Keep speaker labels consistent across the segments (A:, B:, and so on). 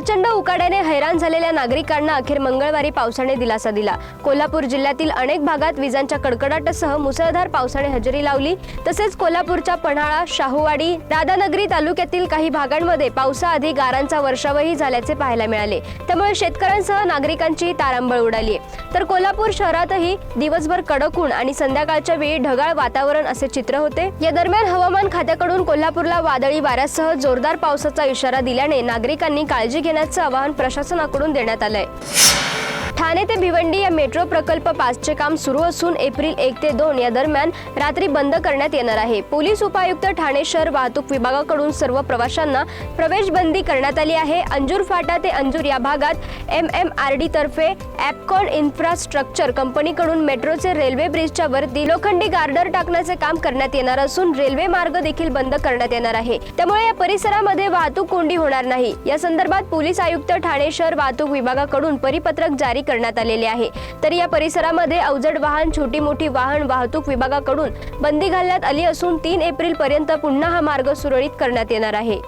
A: प्रचंड उकाड्याने हैराण झालेल्या नागरिकांना अखेर मंगळवारी पावसाने दिलासा दिला. कोल्हापूर जिल्ह्यातील अनेक भागात विजांच्या कडकडाटासह मुसळधार पावसाने हजेरी लावली. तसेच कोल्हापूरच्या पन्हाळा शाहूवाडी दादानगरी तालुक्यातील काही भागांमध्ये पावसाआधी गारांचा वर्षावही झाल्याचे पाहायला मिळाले. त्यामुळे शेतकऱ्यांसह नागरिकांची तारांबळ उडाली तर कोल्हापूर शहरातही दिवसभर कडक ऊन आणि संध्याकाळच्या वेळी ढगाळ वातावरण असे चित्र होते. या दरम्यान हवामान खात्याकडून कोल्हापूरला वादळी वाऱ्यासह जोरदार पावसाचा इशारा दिल्याने नागरिकांनी काळजी घेण्याचं आवाहन प्रशासनाकडून देण्यात आलंय. ठाणे ते भिवंडी या मेट्रो प्रकल्प पाचचे काम सुरू असून एप्रिल एक ते दोन या दरम्यान रात्री बंद करण्यात येणार आहे. पोलीस उपायुक्त ठाणे शहर वाहतूक विभागाकडून सर्व प्रवाशांना प्रवेश बंदी करण्यात आली आहे. अंजूर फाटा ते अंजूर या भागात एम एम आर डी तर्फे ॲपकॉन इन्फ्रास्ट्रक्चर कंपनीकडून मेट्रोचे रेल्वे ब्रिजच्या वरती लोखंडी गार्डर टाकण्याचे काम करण्यात येणार असून रेल्वे मार्ग देखील बंद करण्यात येणार आहे. त्यामुळे या परिसरामध्ये वाहतूक कोंडी होणार नाही. या संदर्भात पोलीस आयुक्त ठाणे शहर वाहतूक विभागाकडून परिपत्रक जारी करण्यात आलेले आहे. तर या परिसरामध्ये अवजड वाहन छोटी मोठी वाहन वाहतूक विभागाकडून बंदी घालण्यात आली असून तीन एप्रिल पर्यंत पुन्हा हा मार्ग सुरळीत करण्यात येणार आहे.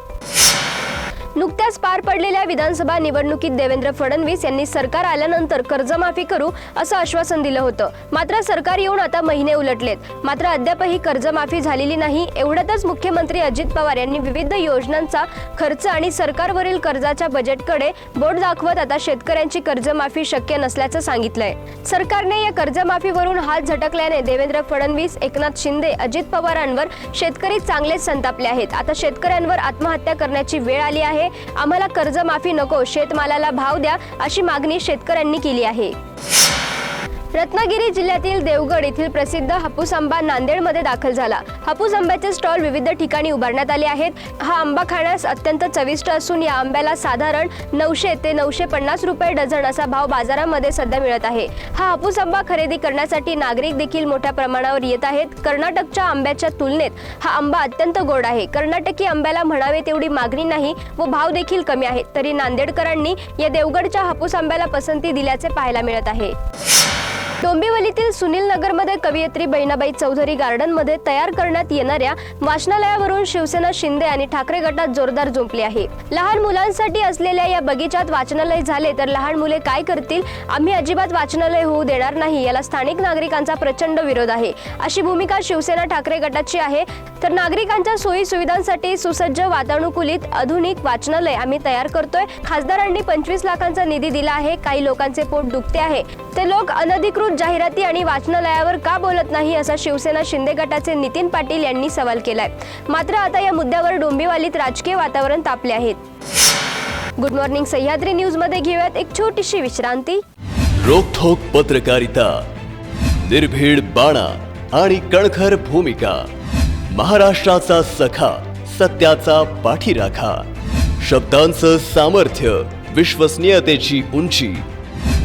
A: नुकत्याच पार पडलेल्या विधानसभा निवडणुकीत देवेंद्र फडणवीस यांनी सरकार आल्यानंतर कर्जमाफी करू असं आश्वासन दिलं होतं. मात्र सरकार येऊन आता महिने उलटलेत. मात्र अद्यापही कर्जमाफी झालेली नाही. एवढ्यातच मुख्यमंत्री अजित पवार यांनी विविध योजनांचा खर्च आणि सरकारवरील कर्जाच्या बजेटकडे बोट दाखवत आता शेतकऱ्यांची कर्जमाफी शक्य नसल्याचं सांगितलंय. सरकारने या कर्जमाफीवरून हात झटकल्याने देवेंद्र फडणवीस एकनाथ शिंदे अजित पवारांवर शेतकरी चांगलेच संतापले आहेत. आता शेतकऱ्यांवर आत्महत्या करण्याची वेळ आली आहे. आम्हाला कर्जमाफी नको शेतमालाला भाव द्या अशी मागणी शेतकऱ्यांनी केली आहे. रत्नागिरी जिल्ह्यातील देवगड येथील प्रसिद्ध हापूस आंबा नांदेडमध्ये दाखल झाला. हापूस आंब्याचे स्टॉल विविध ठिकाणी उभारण्यात आले आहेत. हा आंबा खाण्यास अत्यंत चविष्ट असून या आंब्याला साधारण नऊशे ते नऊशे पन्नास रुपये डझन असा भाव बाजारामध्ये सध्या मिळत आहे. हा हापूस आंबा खरेदी करण्यासाठी नागरिक देखील मोठ्या प्रमाणावर येत आहेत. कर्नाटकच्या आंब्याच्या तुलनेत हा आंबा अत्यंत गोड आहे. कर्नाटकी आंब्याला म्हणावे तेवढी मागणी नाही व भाव देखील कमी आहे तरी नांदेडकरांनी या देवगडच्या हापूस आंब्याला पसंती दिल्याचे पाहायला मिळत आहे. डोंबिवलीतील सुनील नगरमध्ये कवयित्री बहिणाबाई चौधरी गार्डनमध्ये तयार करण्यात येणाऱ्या वाचनालयावरून शिवसेना शिंदे आणि ठाकरे गटात जोरदार झोपली आहे. लहान मुलांसाठी असलेल्या या बगीचात वाचनालय झाले तर लहान मुले काय करतील? आम्ही अजिबात वाचनालय होऊ देणार नाही याला स्थानिक नागरिकांचा प्रचंड विरोध आहे. अशी भूमिका शिवसेना ठाकरे गटाची आहे. तर नागरिकांच्या सोयी सुविधांसाठी सुसज्ज वातानुकूलित आधुनिक वाचनालय आम्ही तयार करतोय. खासदारांनी पंचवीस लाखांचा निधी दिला आहे. काही लोकांचे पोट दुखते आहे. ते लोक अनधिकृत जाहिराती आणि वाचनालयावर का बोलत नाही असा शिवसेना शिंदे गटाचे नितीन पाटील यांनी सवाल केलाय. मात्र आता या मुद्द्यावर डोंबिवलीत राजकीय वातावरण तापले आहेत गुड मॉर्निंग सह्याद्री न्यूजमध्ये घेऊयात एक छोटीशी विश्रांती.
B: रोखोक पत्रकारिता निर्भीड बाणा आणि कणखर भूमिका महाराष्ट्राचा सखा सत्याचा पाठीराखा शब्दांचं सामर्थ्य विश्वसनीयतेची उंची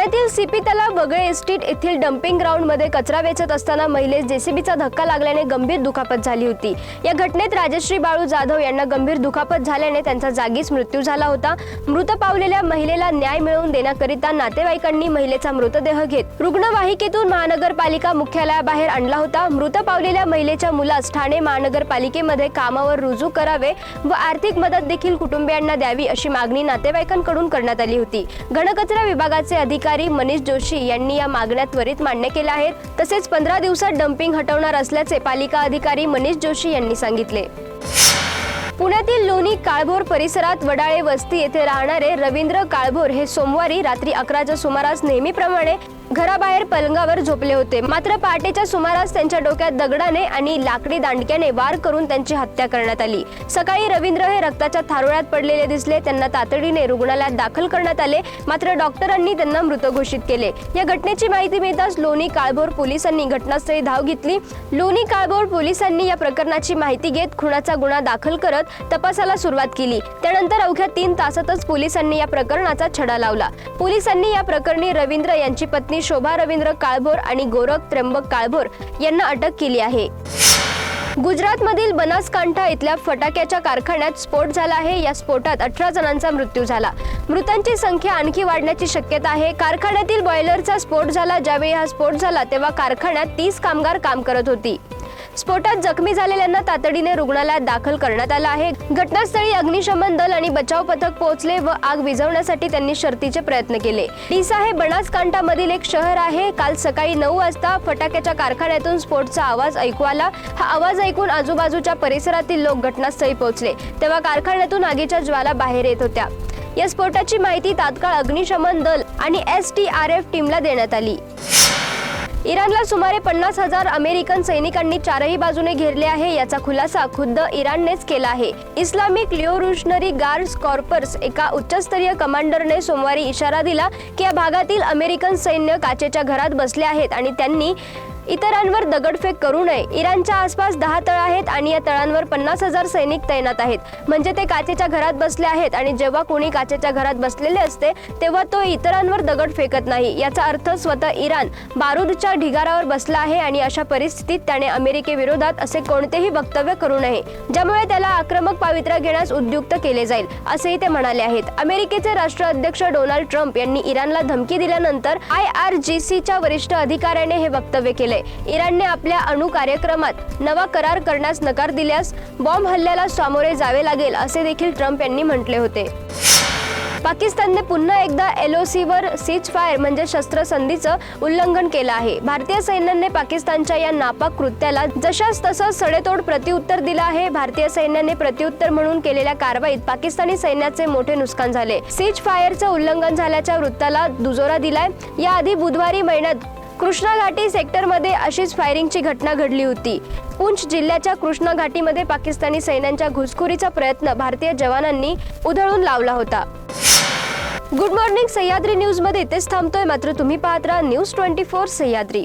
A: ठाण्यातील सीपी तलाव वगळे इस्टीट येथील डम्पिंग ग्राउंडमध्ये कचरा वेचत असताना महिलेस जेसीबीचा धक्का लागल्याने गंभीर दुखापत झाली होती. या घटनेत राजश्री बाळू जाधव यांना गंभीर दुखापत झाल्याने त्यांचा जागीच मृत्यू झाला होता. मृत पावलेल्या महिलेला न्याय मिळवून देण्याकरिता नातेवाईकांनी महिलेचा मृतदेह घेत रुग्णवाहिकेतून महानगरपालिका मुख्यालयाबाहेर आणला होता. मृत पावलेल्या महिलेच्या मुलास ठाणे महानगरपालिकेमध्ये कामावर रुजू करावे व आर्थिक मदत देखील कुटुंबियांना द्यावी अशी मागणी नातेवाईकांकडून करण्यात आली होती. घनकचरा विभागाचे अधिकारी मनीष जोशी यांनी या मागण्या त्वरित मान्य केल्या आहेत. तसेच पंधरा दिवसात डम्पिंग हटवणार असल्याचे पालिका अधिकारी मनीष जोशी यांनी सांगितले. पुण्यातील लोणी काळभोर परिसरात वडाळे वस्ती येथे राहणारे रवींद्र काळभोर हे सोमवारी रात्री अकराच्या सुमारास नेहमीप्रमाणे घराबाहेर पलंगावर झोपले होते. मात्र पहाटेच्या सुमारास त्यांच्या डोक्यात दगडाने आणि लाकडी दांडक्याने वार करून त्यांची हत्या करण्यात आली. सकाळी रवींद्र हे रक्ताच्या थारोळ्यात पडलेले दिसले. त्यांना तातडीने रुग्णालयात दाखल करण्यात आले. मात्र डॉक्टरांनी त्यांना मृत घोषित केले. या घटनेची माहिती मिळताच लोणी काळभोर पोलिसांनी घटनास्थळी धाव घेतली. लोणी काळभोर पोलिसांनी या प्रकरणाची माहिती घेत खुनाचा गुन्हा दाखल करत तपासाला सुरुवात केली. त्यानंतर अवघ्या तीन तासातच पोलिसांनी या प्रकरणाचा छडा लावला. पोलिसांनी या प्रकरणी रवींद्र यांची पत्नी शोभा रवींद्र काळभोर आणि गोरख त्र्यंबक काळभोर यांना अटक केली आहे. गुजरातमधील बनासकांठा इथल्या फटाक्याच्या कारखान्यात स्फोट झाला आहे. या स्फोटात अठरा जणांचा मृत्यू झाला. मृतांची संख्या आणखी वाढण्याची शक्यता आहे. कारखान्यातील बॉयलरचा स्फोट झाला. ज्यावेळी हा स्फोट झाला तेव्हा कारखान्यात तीस कामगार काम करत होती. स्फोटात जखमी झालेल्यांना तातडीने रुग्णालयात दाखल करण्यात आलं आहे. घटनास्थळी अग्निशमन दल आणि बचाव पथक पोहोचले व आग विझवण्यासाठी त्यांनी शर्थीचे प्रयत्न केले. डिसा हे बनासकांठामधील एक शहर आहे. काल सकाळी नऊ वाजता फटाक्याच्या कारखान्यातून स्फोटचा आवाज ऐकू आला. हा आवाज ऐकून आजूबाजूच्या परिसरातील लोक घटनास्थळी पोहोचले. तेव्हा कारखान्यातून आगीच्या ज्वाला बाहेर येत होत्या. या स्फोटाची माहिती तात्काळ अग्निशमन दल आणि एस टी आर एफ टीमला देण्यात आली. इराणला सुमारे पन्नास हजार अमेरिकन सैनिकांनी चारही बाजूने घेरले आहे याचा खुलासा खुद्द इराणनेच केला आहे. इस्लामिक लिओरुशनरी गार्ड्स कॉर्पर्स एका उच्चस्तरीय कमांडरने सोमवारी इशारा दिला की या भागातील अमेरिकन सैन्य काचेच्या घरात बसले आहेत आणि त्यांनी इतरांवर दगडफेक करू नये. इराणच्या आसपास दहा तळ आहेत आणि या तळांवर पन्नास हजार सैनिक तैनात आहेत. म्हणजे ते काचेच्या घरात बसले आहेत आणि जेव्हा कोणी काचेच्या घरात बसलेले असते तेव्हा तो इतरांवर दगड फेकत नाही. याचा अर्थ स्वतः इराण बारूदच्या ढिगारावर बसला आहे आणि अशा परिस्थितीत त्याने अमेरिकेविरोधात असे कोणतेही वक्तव्य करू नये ज्यामुळे त्याला आक्रमक पावित्र्य घेण्यास उद्युक्त केले जाईल असेही ते म्हणाले आहेत. अमेरिकेचे राष्ट्राध्यक्ष डोनाल्ड ट्रम्प यांनी इराणला धमकी दिल्यानंतर आय आर जी सीच्या वरिष्ठ अधिकाऱ्याने हे वक्तव्य केले इराणने आपल्या अणु कार्यक्रमात नवा करार करण्यास नकार दिल्यास बॉम्ब हल्ल्याला सामोरे जावे लागेल असे देखील ट्रम्प यांनी म्हटले होते. पाकिस्तानने पुन्हा एकदा एल ओ सीवर सीज फायर म्हणजे शस्त्रसंधीचं उल्लंघन केलं आहे. भारतीय सैन्याने पाकिस्तानच्या या नापाक कृत्याला जशास तसं सडेतोड प्रत्युत्तर दिलं आहे. भारतीय सैन्याने प्रत्युत्तर म्हणून केलेल्या कारवाईत पाकिस्तानी सैन्याचे मोठे नुकसान झाले. सीज फायरचं उल्लंघन झाल्याच्या वृत्ताला दुजोरा दिलाय. याआधी बुधवारी महिन्यात कृष्णा घाटी सेक्टरमध्ये अशीच फायरिंगची घटना घडली होती. पुंछ जिल्ह्याच्या कृष्णा घाटीमध्ये पाकिस्तानी सैन्यांच्या घुसखोरीचा प्रयत्न भारतीय जवानांनी उधळून लावला होता. गुड मॉर्निंग सह्याद्री न्यूजमध्ये इथेच थांबतोय. मात्र तुम्ही पाहत राहा न्यूज ट्वेंटी फोर सह्याद्री.